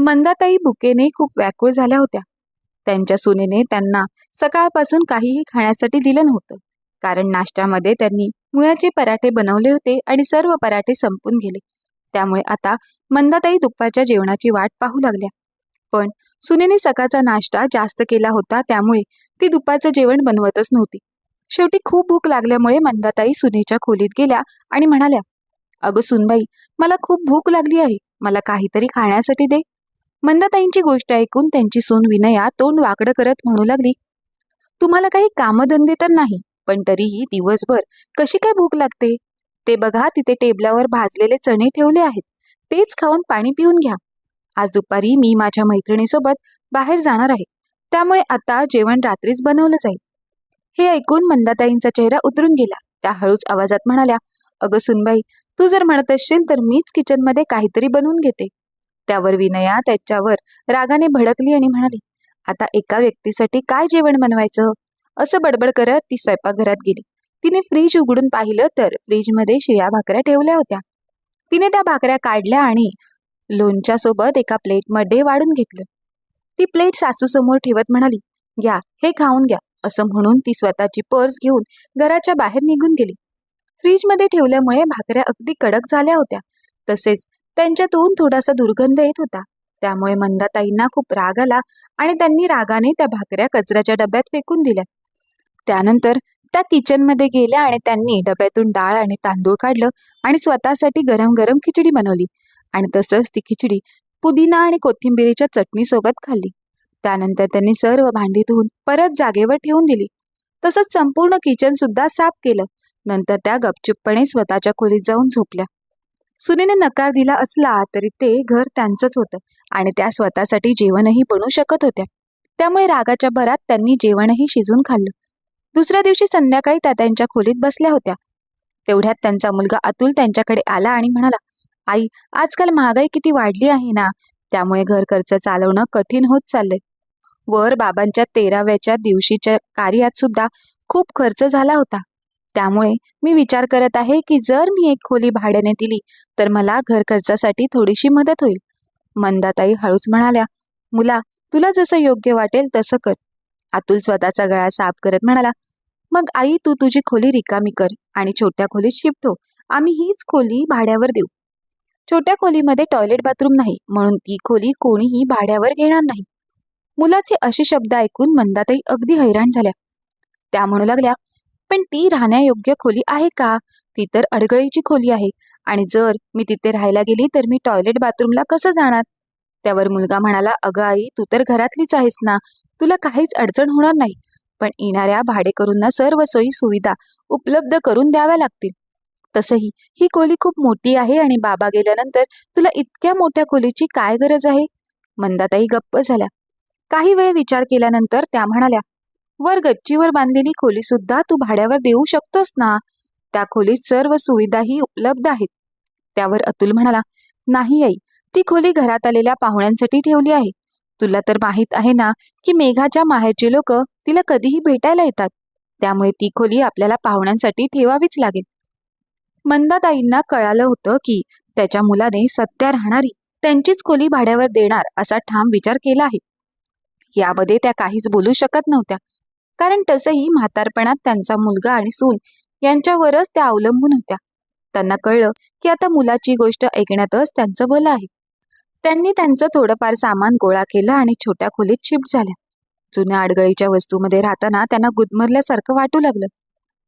मंदाताई बुकेने खूप व्याकुळ झाल्या होत्या. त्यांच्या सुनेने त्यांना सकाळपासून काहीही खाण्यासाठी दिलं नव्हतं. कारण नाश्त्यामध्ये त्यांनी मुळ्याचे पराठे बनवले होते आणि सर्व पराठे संपून गेले. त्यामुळे आता मंदाताई दुपारच्या जेवणाची वाट पाहू लागल्या. पण सुनेने सकाळचा नाश्ता जास्त केला होता त्यामुळे ती दुपारचं जेवण बनवतच नव्हती. शेवटी खूप भूक लागल्यामुळे मंदाताई सुनेच्या खोलीत गेल्या आणि म्हणाल्या अगं सुनबाई मला खूप भूक लागली आहे. मला काहीतरी खाण्यासाठी दे. मंदाताईंची गोष्ट ऐकून त्यांची सून विनया तोंड वाकडं करत म्हणू लागली तुम्हाला काही कामधंदे तर नाही पण तरीही दिवसभर कशी काय भूक लागते? ते बघा तिथे टेबलावर भाजलेले चणे ठेवले आहेत तेच खाऊन पाणी पिऊन घ्या. आज दुपारी मी माझ्या मैत्रिणीसोबत बाहेर जाणार आहे त्यामुळे आता जेवण रात्रीच बनवलं जाईल. हे ऐकून मंदाताईंचा चेहरा उतरून गेला. त्या हळूच आवाजात म्हणाल्या अगं सुनबाई तू जर म्हणत असशील तर मीच किचनमध्ये काहीतरी बनवून घेते. त्यावर विनया त्याच्यावर रागाने भडकली आणि म्हणाली आता एका व्यक्तीसाठी काय जेवण बनवायचं? असं बडबड करत ती स्वयंपाकघरात गेली. तिने फ्रीज उघडून पाहिलं तर फ्रीजमध्ये शिळ्या भाकऱ्या ठेवल्या होत्या. तिने त्या भाकऱ्या काढल्या आणि लोणच्या सोबत एका प्लेटमध्ये वाढून घेतलं. ती प्लेट सासूसमोर ठेवत म्हणाली घ्या हे खाऊन घ्या असं म्हणून ती स्वतःची पर्स घेऊन घराच्या बाहेर निघून गेली. फ्रीजमध्ये ठेवल्यामुळे भाकऱ्या अगदी कडक झाल्या होत्या. तसेच त्यांच्यातून थोडासा दुर्गंध येत होता. त्यामुळे मंदाताईंना खूप राग आला आणि त्यांनी रागाने त्या भाकऱ्या कचऱ्याच्या डब्यात फेकून दिल्या. त्यानंतर त्या किचनमध्ये गेल्या आणि त्यांनी डब्यातून डाळ आणि तांदूळ काढलं आणि स्वतःसाठी गरम गरम खिचडी बनवली. आणि तसंच ती खिचडी पुदिना आणि कोथिंबिरीच्या चटणीसोबत खाल्ली. त्यानंतर त्यांनी सर्व भांडी धुवून परत जागेवर ठेवून दिली. तसंच संपूर्ण किचन सुद्धा साफ केलं. नंतर त्या गपचूपपणे स्वतःच्या खोलीत जाऊन झोपल्या. सुनेने नकार दिला असला तरी ते घर त्यांचंच होतं आणि त्या स्वतःसाठी जेवणही बनवू शकत होत्या. त्यामुळे रागाच्या भरात त्यांनी जेवणही शिजून खाल्लं. दुसऱ्या दिवशी संध्याकाळी त्या त्यांच्या खोलीत बसल्या होत्या. तेवढ्यात त्यांचा मुलगा अतुल त्यांच्याकडे आला आणि म्हणाला आई आजकाल महागाई किती वाढली आहे ना? त्यामुळे घर खर्च चालवणं कठीण होत चाललंय. वर बाबांच्या तेराव्याच्या दिवशीच्या कार्यात सुद्धा खूप खर्च झाला होता. त्यामुळे मी विचार करत आहे की जर मी एक खोली भाड्याने दिली तर मला घर खर्चासाठी थोडीशी मदत होईल. मंदाताई हळूच म्हणाल्या मुला तुला जसं योग्य वाटेल तसं कर. अतुल स्वतःचा गळा साफ करत म्हणाला मग आई तू तुझी खोली रिकामी कर आणि छोट्या खोलीत शिफ्ट हो. आम्ही हीच खोली भाड्यावर देऊ. छोट्या खोलीमध्ये टॉयलेट बाथरूम नाही म्हणून ती खोली कोणीही भाड्यावर घेणार नाही. मुलाचे असे शब्द ऐकून मंदाताई अगदी हैराण झाल्या. त्या म्हणू लागल्या पण ती राहण्यायोग्य खोली आहे का? ती तर अडगळीची खोली आहे. आणि जर मी तिथे राहायला गेली तर मी टॉयलेट बाथरूमला कसं जाणार? त्यावर मुलगा म्हणाला अगं आई तू तर घरातलीच आहेस ना. तुला काहीच अडचण होणार नाही. पण येणाऱ्या भाडेकरूंना सर्व सोयी सुविधा उपलब्ध करून द्याव्या लागतील. तसंही ही खोली खूप मोठी आहे आणि बाबा गेल्यानंतर तुला इतक्या मोठ्या खोलीची काय गरज आहे? मंदाताई गप्प झाल्या. काही वेळ विचार केल्यानंतर त्या म्हणाल्या वर गच्चीवर बांधलेली खोली सुद्धा तू भाड्यावर देऊ शकतोस ना? त्या खोलीत सर्व सुविधाही उपलब्ध आहेत. त्यावर अतुल म्हणाला नाही आई ती खोली घरात आलेल्या पाहुण्यांसाठी ठेवली आहे. तुला तर माहीत आहे ना की मेघाच्या माहेरचे लोक तिला कधीही भेटायला येतात. त्यामुळे ती खोली आपल्याला पाहुण्यांसाठी ठेवावीच लागेल. मंदाताईंना कळालं होतं की त्याच्या मुलाने सत्या राहणारी त्यांचीच खोली भाड्यावर देणार असा ठाम विचार केला आहे. यामध्ये त्या काहीच बोलू शकत नव्हत्या. कारण तसंही म्हातारपणात त्यांचा मुलगा आणि सून यांच्यावरच त्या अवलंबून होत्या. त्यांना कळलं की आता मुलाची गोष्ट ऐकण्यातच त्यांचं भलं आहे. त्यांनी त्यांचं थोडंफार सामान गोळा केलं आणि छोट्या खोलीत शिफ्ट झाल्या. जुन्या आडगळीच्या वस्तूमध्ये राहताना त्यांना गुदमरल्यासारखं वाटू लागलं.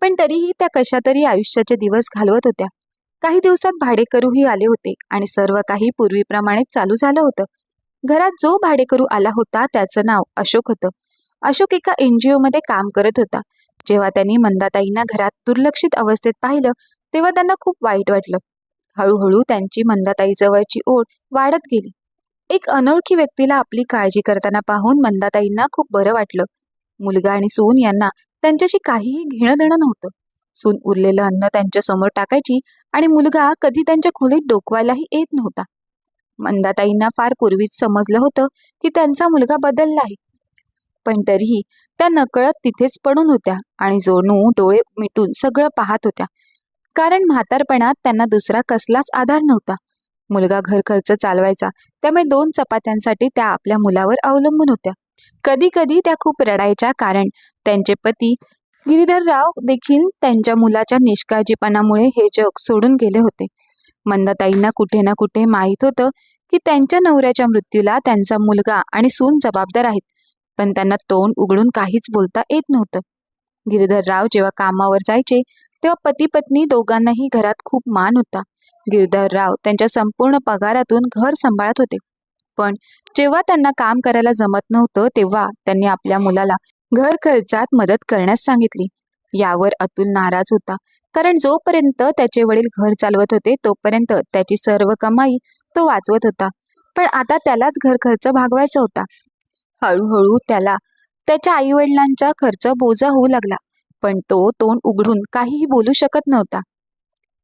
पण तरीही त्या कशा तरी आयुष्याचे दिवस घालवत होत्या. काही दिवसात भाडेकरूही आले होते आणि सर्व काही पूर्वीप्रमाणेच चालू झालं होतं. घरात जो भाडेकरू आला होता त्याचं नाव अशोक होतं. अशोक एका एन जी ओमध्ये काम करत होता. जेव्हा त्यांनी मंदाताईंना घरात दुर्लक्षित अवस्थेत पाहिलं तेव्हा त्यांना खूप वाईट वाटलं. हळूहळू त्यांची मंदाताईजवळची ओढ वाढत गेली. एक अनोळखी व्यक्तीला आपली काळजी करताना पाहून मंदाताईंना खूप बरं वाटलं. मुलगा आणि सून यांना त्यांच्याशी काहीही घेणं देणं नव्हतं. सून उरलेलं अन्न त्यांच्यासमोर टाकायची आणि मुलगा कधी त्यांच्या खोलीत डोकवायलाही येत नव्हता. मंदाताईंना फार पूर्वीच समजलं होतं की त्यांचा मुलगा बदलला आहे पण तरीही त्या नकळत तिथेच पडून होत्या आणि जोनू डोळे मिटून सगळं पाहत होत्या. कारण म्हातारपणात त्यांना दुसरा कसलाच आधार नव्हता. मुलगा घर खर्च चालवायचा त्यामुळे दोन चपात्यांसाठी त्या आपल्या मुलावर अवलंबून होत्या. कधी कधी त्या खूप रडायच्या कारण त्यांचे पती गिरीधरराव देखील त्यांच्या मुलाच्या निष्काळजीपणामुळे हे जग सोडून गेले होते. मंदाताईंना कुठे ना कुठे माहीत होतं की त्यांच्या नवऱ्याच्या मृत्यूला त्यांचा मुलगा आणि सून जबाबदार आहेत. पण त्यांना तोंड उघडून काहीच बोलता येत नव्हतं. गिरधरराव जेव्हा कामावर जायचे तेव्हा पती पत्नी दोघांनाही घरात खूप मान होता. गिरधरराव त्यांच्या संपूर्ण पगारातून घर सांभाळत होते. पण जेव्हा त्यांना काम करायला जमत नव्हतं तेव्हा त्यांनी आपल्या मुलाला घर खर्चात मदत करण्यास सांगितली. यावर अतुल नाराज होता कारण जोपर्यंत त्याचे वडील घर चालवत होते तोपर्यंत त्याची सर्व कमाई तो वाचवत होता. पण आता त्यालाच घर खर्च भागवायचा होता. हळूहळू त्याला त्याच्या आईवडिलांचा खर्च बोजा होऊ लागला पण तो तोंड उघडून काहीही बोलू शकत नव्हता.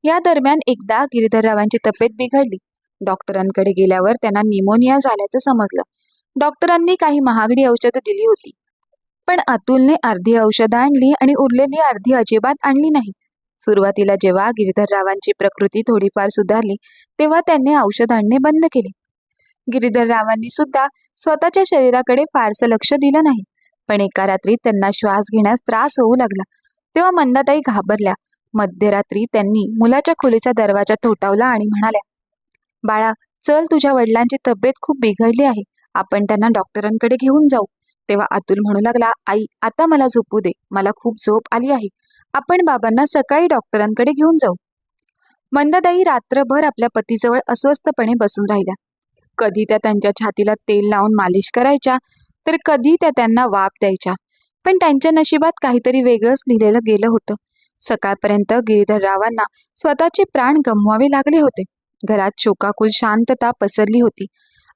या दरम्यान एकदा गिरीधररावांची तब्येत बिघडली. डॉक्टरांकडे गेल्यावर त्यांना निमोनिया झाल्याचं समजलं. डॉक्टरांनी काही महागडी औषधं दिली होती पण अतुलने अर्धी औषधं आणली आणि उरलेली अर्धी अजिबात आणली नाही. सुरुवातीला जेव्हा गिरीधररावांची प्रकृती थोडीफार सुधारली तेव्हा त्यांनी औषध आणणे बंद केले. गिरीधररावांनी सुद्धा स्वतःच्या शरीराकडे फारसं लक्ष दिलं नाही. पण एका रात्री त्यांना श्वास घेण्यास त्रास होऊ लागला. तेव्हा मंदाताई घाबरल्या. मध्यरात्री त्यांनी मुलाच्या खोलीचा दरवाजा ठोठावला आणि म्हणाल्या बाळा चल तुझ्या वडिलांची तब्येत खूप बिघडली आहे. आपण त्यांना डॉक्टरांकडे घेऊन जाऊ. तेव्हा अतुल म्हणू लागला आई आता मला झोपू दे. मला खूप झोप आली आहे. आपण बाबांना सकाळी डॉक्टरांकडे घेऊन जाऊ. मंदाताई रात्रभर आपल्या पतीजवळ अस्वस्थपणे बसून राहिल्या. कधी त्या त्यांच्या छातीला तेल लावून मालिश करायच्या तर कधी त्या त्यांना वाप द्यायच्या. पण त्यांच्या नशिबात काहीतरी वेगळंच लिहिलेलं गेलं होतं. सकाळपर्यंत गिरीधररावांना स्वतःचे प्राण गमवावे लागले होते. घरात शोकाकुल शांतता पसरली होती.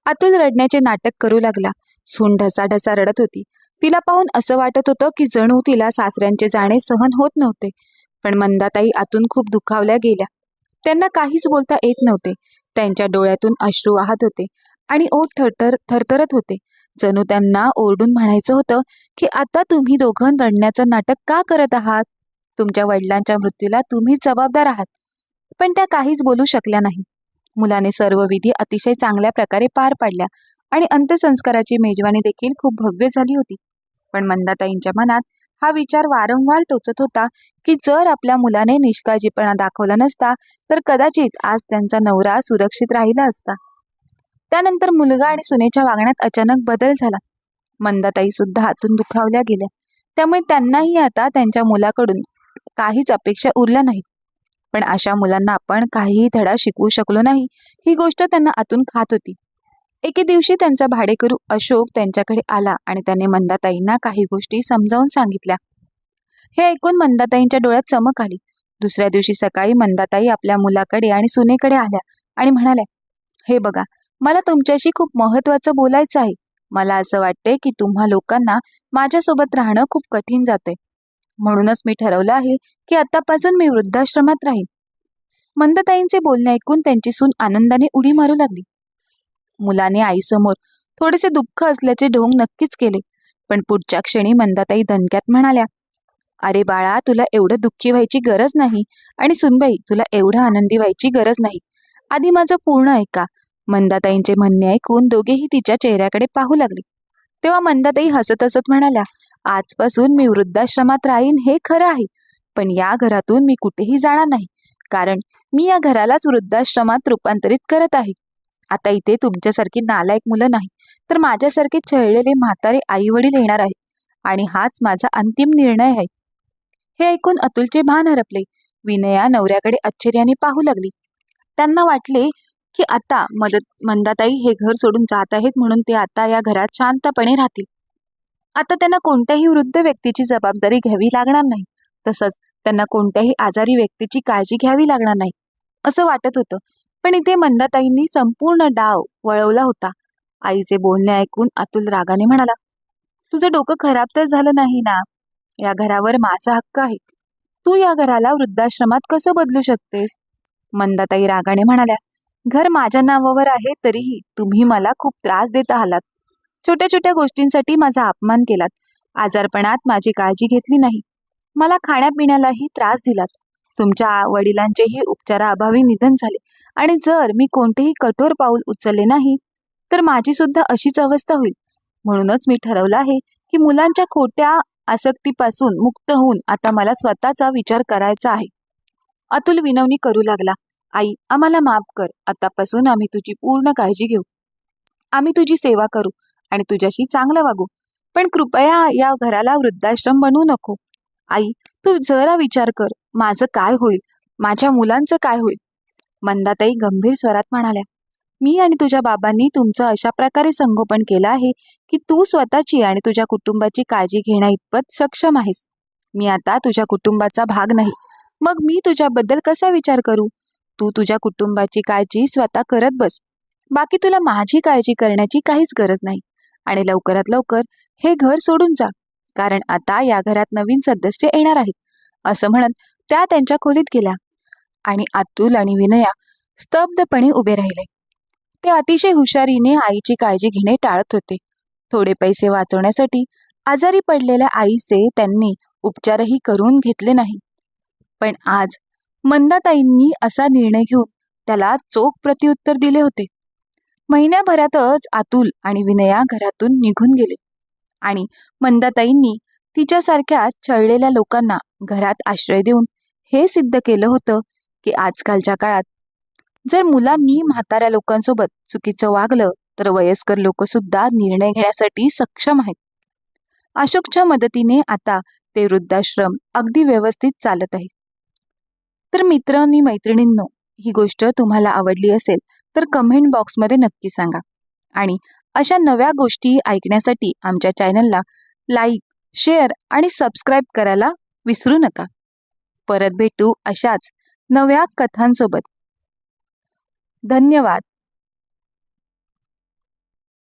अतुल रडण्याचे नाटक करू लागला. सून ढसाढसा रडत होती. तिला पाहून असं वाटत होतं की जणू तिला सासऱ्यांचे जाणे सहन होत नव्हते. पण मंदाताई आतून खूप दुखावल्या गेल्या. त्यांना काहीच बोलता येत नव्हते. त्यांच्या डोळ्यातून अश्रू वाहत होते आणि ओठ थरथर थरथरत होते. जणू त्यांना ओरडून म्हणायचं होतं की आता तुम्ही दोघं रडण्याचं नाटक का करत आहात? तुमच्या वडिलांच्या मृत्यूला तुम्हीच जबाबदार आहात. पण त्या काहीच बोलू शकल्या नाही. मुलाने सर्व विधी अतिशय चांगल्या प्रकारे पार पाडल्या आणि अंत्यसंस्काराची मेजवानी देखील खूप भव्य झाली होती. पण मंदाताईंच्या मनात हा विचार वारंवार टोचत होता की जर आपल्या मुलाने निष्काळजीपणा दाखवला नसता तर कदाचित आज त्यांचा नवरा सुरक्षित राहिला असता. त्यानंतर मुलगा आणि सुनेच्या वागण्यात अचानक बदल झाला. मंदाताई सुद्धा हातून दुखावल्या गेल्या. त्यामुळे त्यांनाही आता त्यांच्या मुलाकडून काहीच अपेक्षा उरल्या नाहीत. पण अशा मुलांना आपण काहीही धडा शिकवू शकलो नाही ही गोष्ट त्यांना आतून खात होती. एके दिवशी त्यांचा भाडेकरू अशोक त्यांच्याकडे आला आणि त्याने मंदाताईंना काही गोष्टी समजावून सांगितल्या. हे ऐकून मंदाताईंच्या डोळ्यात चमक आली. दुसऱ्या दिवशी सकाळी मंदाताई आपल्या मुलाकडे आणि सुनेकडे आल्या आणि म्हणाल्या हे बघा मला तुमच्याशी खूप महत्वाचं बोलायचं आहे. मला असं वाटते की तुम्हा लोकांना माझ्यासोबत राहणं खूप कठीण जाते म्हणूनच मी ठरवलं आहे की आतापासून मी वृद्धाश्रमात राहीन. मंदताईंचे बोलणे ऐकून त्यांची सून आनंदाने उडी मारू लागली. मुलाने आईसमोर थोडेसे दुःख असल्याचे ढोंग नक्कीच केले. पण पुढच्या क्षणी मंदाताई दणक्यात म्हणाल्या अरे बाळा तुला एवढं दुःखी व्हायची गरज नाही आणि सुनबाई तुला एवढं आनंदी व्हायची गरज नाही. आधी माझं पूर्ण ऐका. मंदाताईंचे म्हणणे ऐकून दोघेही तिच्या चेहऱ्याकडे पाहू लागले. तेव्हा मंदाताई हसत हसत म्हणाल्या आजपासून मी वृद्धाश्रमात राहीन हे खरं आहे पण या घरातून मी कुठेही जाणार नाही कारण मी या घरालाच वृद्धाश्रमात रूपांतरित करत आहे. आता इथे तुमच्यासारखी नालायक मुलं नाही तर माझ्यासारखे छळलेले म्हातारे आई वडील येणार आहेत आणि हाच माझा अंतिम निर्णय आहे. हे ऐकून अतुलचे भान हरपले. विनया नवऱ्याकडे आश्चर्याने पाहू लागली. त्यांना वाटले की आता मदत मंदाताई हे घर सोडून जात आहेत म्हणून ते आता या घरात शांतपणे राहतील. आता त्यांना कोणत्याही वृद्ध व्यक्तीची जबाबदारी घ्यावी लागणार नाही. तसंच त्यांना कोणत्याही आजारी व्यक्तीची काळजी घ्यावी लागणार नाही असं वाटत होतं. पण इथे मंदाताईंनी संपूर्ण डाव वळवला होता. आईचे बोलणे ऐकून अतुल रागाने म्हणाला तुझं डोकं खराब तर झालं नाही ना? या घरावर माझा हक्क आहे. तू या घराला वृद्धाश्रमात कसं बदलू शकतेस? मंदाताई रागाने म्हणाल्या घर माझ्या नावावर आहे तरीही तुम्ही मला खूप त्रास देत आहात छोट्या छोट्या गोष्टींसाठी माझा अपमान केलात. आजारपणात माझी काळजी घेतली नाही. मला खाण्यापिण्यालाही त्रास दिलात. तुमच्या वडिलांचेही उपचाराअभावी निधन झाले. आणि जर मी कोणतेही कठोर पाऊल उचलले नाही तर माझी सुद्धा अशीच अवस्था होईल. म्हणूनच मी ठरवलं आहे की मुलांच्या खोट्या आसक्तीपासून मुक्त होऊन आता मला स्वतःचा विचार करायचा आहे. अतुल विनवणी करू लागला. आई आम्हाला माफ कर. आतापासून आम्ही तुझी पूर्ण काळजी घेऊ. आम्ही तुझी सेवा करू आणि तुझ्याशी चांगलं वागू. पण कृपया या घराला वृद्धाश्रम बनवू नको. आई तू जरा विचार कर. माझं काय होईल? माझ्या मुलांचं काय होईल? मंदाताई गंभीर स्वरात म्हणाल्या मी आणि तुझ्या बाबांनी तुमचं अशा प्रकारे संगोपन केलं आहे की तू स्वतःची आणि तुझ्या कुटुंबाची काळजी घेण्या इतपत सक्षम आहेस. मी आता तुझ्या कुटुंबाचा भाग नाही. मग मी तुझ्याबद्दल कसा विचार करू? तू तुझ्या कुटुंबाची काळजी स्वतः करत बस. बाकी तुला माझी काळजी करण्याची काहीच गरज नाही. आणि लवकरात लवकर हे घर सोडून जा. कारण आता या घरात नवीन सदस्य येणार आहेत. असं म्हणत त्या त्यांच्या खोलीत गेल्या आणि अतुल आणि विनया स्तब्धपणे उभे राहिले. ते अतिशय हुशारीने आईची काळजी घेणे टाळत होते. थोडे पैसे वाचवण्यासाठी आजारी पडलेल्या आईचे त्यांनी उपचारही करून घेतले नाही. पण आज मंदाताईंनी असा निर्णय घेऊन त्याला चोख प्रत्युत्तर दिले होते. महिन्याभरातच अतुल आणि विनया घरातून निघून गेले. आणि मंदाताईंनी तिच्यासारख्या छळलेल्या लोकांना घरात आश्रय देऊन हे सिद्ध केलं होतं की आजकालच्या काळात जर मुलांनी म्हाताऱ्या लोकांसोबत चुकीचं वागलं तर वयस्कर लोक सुद्धा निर्णय घेण्यासाठी सक्षम आहेत. अशोकच्या मदतीने आता ते वृद्धाश्रम अगदी व्यवस्थित चालत आहे. तर मित्र आणि मैत्रिणींनो ही गोष्ट तुम्हाला आवडली असेल तर कमेंट बॉक्समध्ये नक्की सांगा. आणि अशा नव्या गोष्टी ऐकण्यासाठी आमच्या चॅनलला लाईक शेअर आणि सबस्क्राईब करायला विसरू नका. परत भेटू अशाच नव्या कथांसोबत. धन्यवाद.